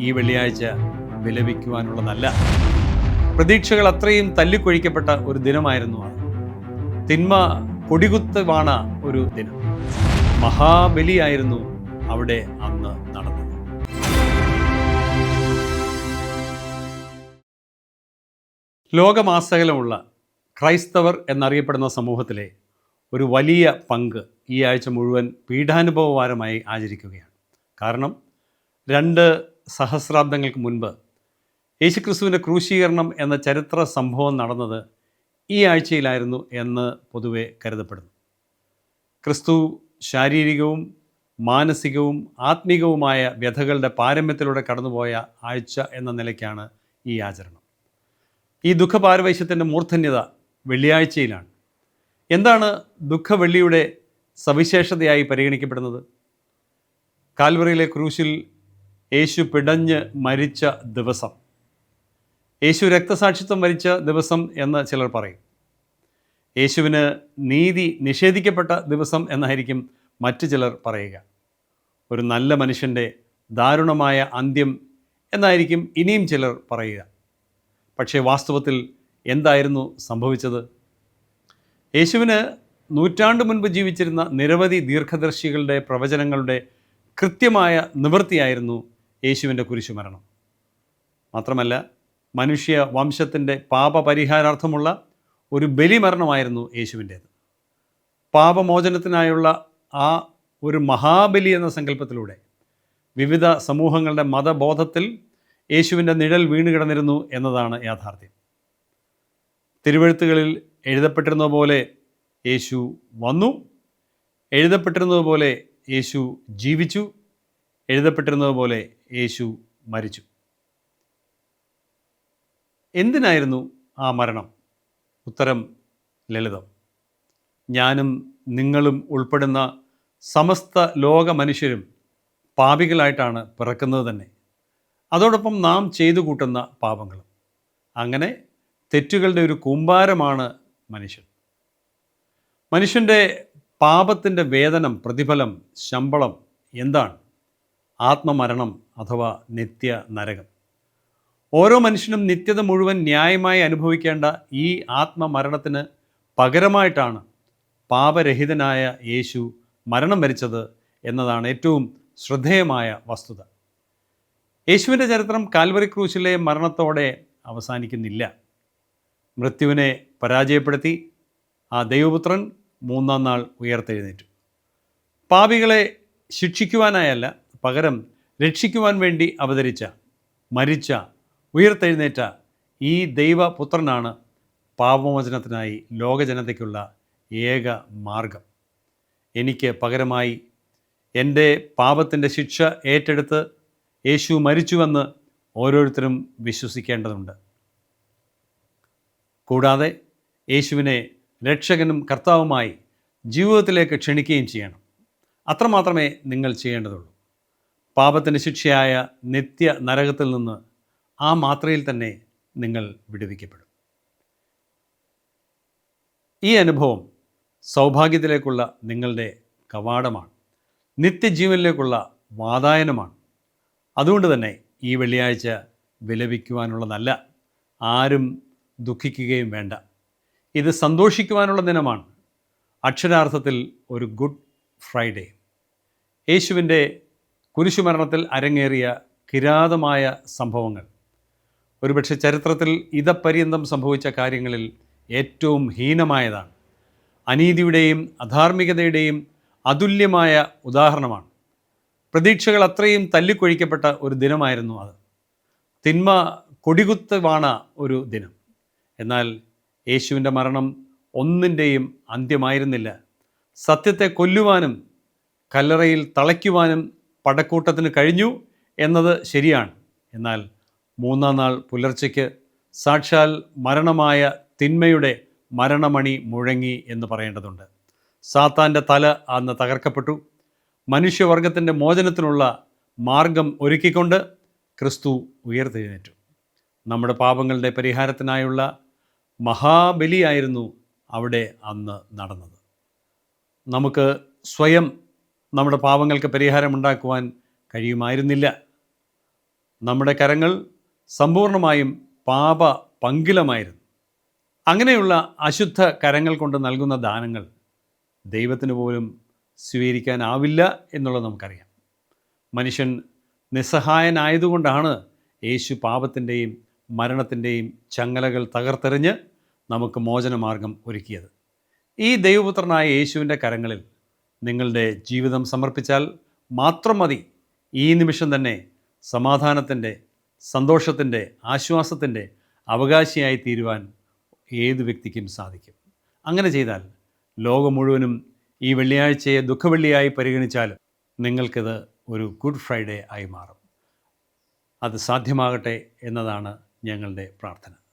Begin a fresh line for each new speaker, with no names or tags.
ഈ വെള്ളിയാഴ്ച വിലപിക്കുവാനുള്ളതല്ല. പ്രതീക്ഷകൾ അത്രയും തല്ലിക്കൊഴിക്കപ്പെട്ട ഒരു ദിനമായിരുന്നു അത്. തിന്മ കൊടികുത്ത് വാണ ഒരു ദിനം. മഹാബലിയായിരുന്നു അവിടെ അന്ന് നടന്നത്. ക്രൈസ്തവർ സമൂഹത്തിലെ ഒരു വലിയ പങ്ക് ഈ ആഴ്ച മുഴുവൻ കാരണം രണ്ട് സഹസ്രാബ്ദങ്ങൾക്ക് മുൻപ് യേശുക്രിസ്തുവിന്റെ ക്രൂശീകരണം എന്ന ചരിത്ര സംഭവം നടന്നത് ഈ ആഴ്ചയിലായിരുന്നു എന്ന് പൊതുവെ കരുതപ്പെടുന്നു. ക്രിസ്തു ശാരീരികവും മാനസികവും ആത്മീകവുമായ വ്യഥകളുടെ പാരമ്യത്തിലൂടെ കടന്നുപോയ ആഴ്ച എന്ന നിലയ്ക്കാണ് ഈ ആചരണം. ഈ ദുഃഖപാരവൈശ്യത്തിന്റെ മൂർധന്യത വെള്ളിയാഴ്ചയിലാണ്. എന്താണ് ദുഃഖവെള്ളിയുടെ സവിശേഷതയായി പരിഗണിക്കപ്പെടുന്നത്? കാൽവറിയിലെ ക്രൂശിൽ യേശു പിടഞ്ഞ് മരിച്ച ദിവസം. യേശു രക്തസാക്ഷിത്വം മരിച്ച ദിവസം എന്ന് ചിലർ പറയും. യേശുവിന് നീതി നിഷേധിക്കപ്പെട്ട ദിവസം എന്നായിരിക്കും മറ്റു ചിലർ പറയുക. ഒരു നല്ല മനുഷ്യന്റെ ദാരുണമായ അന്ത്യം എന്നായിരിക്കും ഇനിയും ചിലർ പറയുക. പക്ഷേ വാസ്തവത്തിൽ എന്തായിരുന്നു സംഭവിച്ചത്? യേശുവിന് നൂറ്റാണ്ട് മുൻപ് ജീവിച്ചിരുന്ന നിരവധി ദീർഘദർശികളുടെ പ്രവചനങ്ങളുടെ കൃത്യമായ നിവൃത്തിയായിരുന്നു യേശുവിന്റെ കുരിശുമരണം മാത്രമല്ല മനുഷ്യ വംശത്തിന്റെ പാപപരിഹാരാർത്ഥമുള്ള ഒരു ബലിമരണമായിരുന്നു യേശുവിന്റേത്. പാപമോചനത്തിനായുള്ള ആ ഒരു മഹാബലി എന്ന സങ്കല്പത്തിലൂടെ വിവിധ സമൂഹങ്ങളുടെ മതബോധത്തിൽ യേശുവിന്റെ നിഴൽ വീണ് കിടന്നിരുന്നു എന്നതാണ് യാഥാർത്ഥ്യം. തിരുവഴുത്തുകളിൽ എഴുതപ്പെട്ടിരുന്ന പോലെ യേശു വന്നു എഴുതപ്പെട്ടിരുന്നത് പോലെ യേശു ജീവിച്ചു എഴുതപ്പെട്ടിരുന്നത് പോലെ യേശു മരിച്ചു. എന്തിനായിരുന്നു ആ മരണം? ഉത്തരം ലളിതം. ഞാനും നിങ്ങളും ഉൾപ്പെടുന്ന സമസ്ത ലോക മനുഷ്യരും പാപികളായിട്ടാണ് പിറക്കുന്നത് തന്നെ. അതോടൊപ്പം നാം ചെയ്തു കൂട്ടുന്ന പാപങ്ങളും. അങ്ങനെ തെറ്റുകളുടെ ഒരു കൂമ്പാരമാണ് മനുഷ്യൻ. മനുഷ്യന്റെ പാപത്തിന്റെ വേതനം പ്രതിഫലം ശമ്പളം എന്താണ്? ആത്മമരണം അഥവാ നിത്യ നരകം ഓരോ മനുഷ്യനും നിത്യത മുഴുവൻ ന്യായമായി അനുഭവിക്കേണ്ട ഈ ആത്മമരണത്തിന് പകരമായിട്ടാണ് പാപരഹിതനായ യേശു മരണം വരിച്ചത് എന്നതാണ് ഏറ്റവും ശ്രദ്ധേയമായ വസ്തുത. യേശുവിന്റെ ചരിത്രം കാൽവറി ക്രൂശിലെ മരണത്തോടെ അവസാനിക്കുന്നില്ല. മൃത്യുവിനെ പരാജയപ്പെടുത്തി ആ ദൈവപുത്രൻ മൂന്നാം നാൾ ഉയർത്തെഴുന്നേറ്റു. പാപികളെ ശിക്ഷിക്കുവാനായല്ല പകരം രക്ഷിക്കുവാൻ വേണ്ടി അവതരിച്ച മരിച്ച ഉയർത്തെഴുന്നേറ്റ ഈ ദൈവപുത്രനാണ് പാപമോചനത്തിനായി ലോകജനതയ്ക്കുള്ള ഏക മാർഗം. എനിക്ക് പകരമായി എന്റെ പാപത്തിന്റെ ശിക്ഷ ഏറ്റെടുത്ത് യേശു മരിച്ചുവെന്ന് ഓരോരുത്തരും വിശ്വസിക്കേണ്ടതുണ്ട്. കൂടാതെ യേശുവിനെ രക്ഷകനും കർത്താവുമായി ജീവിതത്തിലേക്ക് ക്ഷണിക്കുകയും ചെയ്യണം. അത്രമാത്രമേ നിങ്ങൾ ചെയ്യേണ്ടതുള്ളൂ. പാപത്തിന്റെ ശിക്ഷയായ നിത്യ നരകത്തിൽ നിന്ന് ആ മാത്രയിൽ തന്നെ നിങ്ങൾ വിടുവിക്കപ്പെടും. ഈ അനുഭവം സൗഭാഗ്യത്തിലേക്കുള്ള നിങ്ങളുടെ കവാടമാണ്. നിത്യജീവനിലേക്കുള്ള വാതായനമാണ്. അതുകൊണ്ട് തന്നെ ഈ വെള്ളിയാഴ്ച വിലപിക്കുവാനുള്ളതല്ല ആരും ദുഃഖിക്കുകയും വേണ്ട. ഇത് സന്തോഷിക്കുവാനുള്ള ദിനമാണ്. അക്ഷരാർത്ഥത്തിൽ ഒരു ഗുഡ് ഫ്രൈഡേ. യേശുവിന്റെ കുരിശുമരണത്തിൽ അരങ്ങേറിയ കിരാതമായ സംഭവങ്ങൾ. ഒരുപക്ഷെ ചരിത്രത്തിൽ ഇതപര്യന്തം സംഭവിച്ച കാര്യങ്ങളിൽ ഏറ്റവും ഹീനമായതാണ്. അനീതിയുടെയും അധാർമികതയുടെയും അതുല്യമായ ഉദാഹരണമാണ്. പ്രതീക്ഷകൾ അത്രയും തല്ലിക്കൊഴിക്കപ്പെട്ട ഒരു ദിനമായിരുന്നു അത്. തിന്മ കൊടികുത്ത് വാണ ഒരു ദിനം. എന്നാൽ യേശുവിന്റെ മരണം ഒന്നിന്റെയും അന്ത്യമായിരുന്നില്ല. സത്യത്തെ കൊല്ലുവാനും കല്ലറയിൽ തളയ്ക്കുവാനും പടക്കൂട്ടത്തിന് കഴിഞ്ഞു എന്നത് ശരിയാണ്. എന്നാൽ മൂന്നാം നാൾ പുലർച്ചയ്ക്ക് സാക്ഷാൽ മരണമായ തിന്മയുടെ മരണമണി മുഴങ്ങി എന്ന് പറയേണ്ടതുണ്ട്. സാത്താന്റെ തല അന്ന് തകർക്കപ്പെട്ടു. മനുഷ്യവർഗത്തിന്റെ മോചനത്തിനുള്ള മാർഗം ഒരുക്കിക്കൊണ്ട് ക്രിസ്തു ഉയർത്തെഴുന്നേറ്റു. നമ്മുടെ പാപങ്ങളുടെ പരിഹാരത്തിനായുള്ള മഹാബലിയായിരുന്നു അവിടെ അന്ന് നടന്നത്. നമുക്ക് സ്വയം നമ്മുടെ പാപങ്ങൾക്ക് പരിഹാരമുണ്ടാക്കുവാൻ കഴിയുമായിരുന്നില്ല. നമ്മുടെ കരങ്ങൾ സമ്പൂർണമായും പാപ പങ്കിലമായിരുന്നു. അങ്ങനെയുള്ള അശുദ്ധ കരങ്ങൾ കൊണ്ട് നൽകുന്ന ദാനങ്ങൾ ദൈവത്തിന് പോലും സ്വീകരിക്കാനാവില്ല എന്നുള്ളത് നമുക്കറിയാം. മനുഷ്യൻ നിസ്സഹായനായതുകൊണ്ടാണ് യേശു പാപത്തിന്റെയും മരണത്തിന്റെയും ചങ്ങലകൾ തകർത്തെറിഞ്ഞ് നമുക്ക് മോചനമാർഗം ഒരുക്കിയത്. ഈ ദൈവപുത്രനായ യേശുവിന്റെ കരങ്ങളിൽ നിങ്ങളുടെ ജീവിതം സമർപ്പിച്ചാൽ മാത്രം മതി ഈ നിമിഷം തന്നെ സമാധാനത്തിന്റെ സന്തോഷത്തിന്റെ ആശ്വാസത്തിന്റെ അവകാശിയായി തീരുവാൻ ഏത് വ്യക്തിക്കും സാധിക്കും. അങ്ങനെ ചെയ്താൽ ലോകം മുഴുവനും ഈ വെള്ളിയാഴ്ചയെ ദുഃഖവെള്ളിയായി പരിഗണിച്ചാലും നിങ്ങൾക്കിത് ഒരു ഗുഡ് ഫ്രൈഡേ ആയി മാറും. അത് സാധ്യമാകട്ടെ എന്നതാണ് ഞങ്ങളുടെ പ്രാർത്ഥന.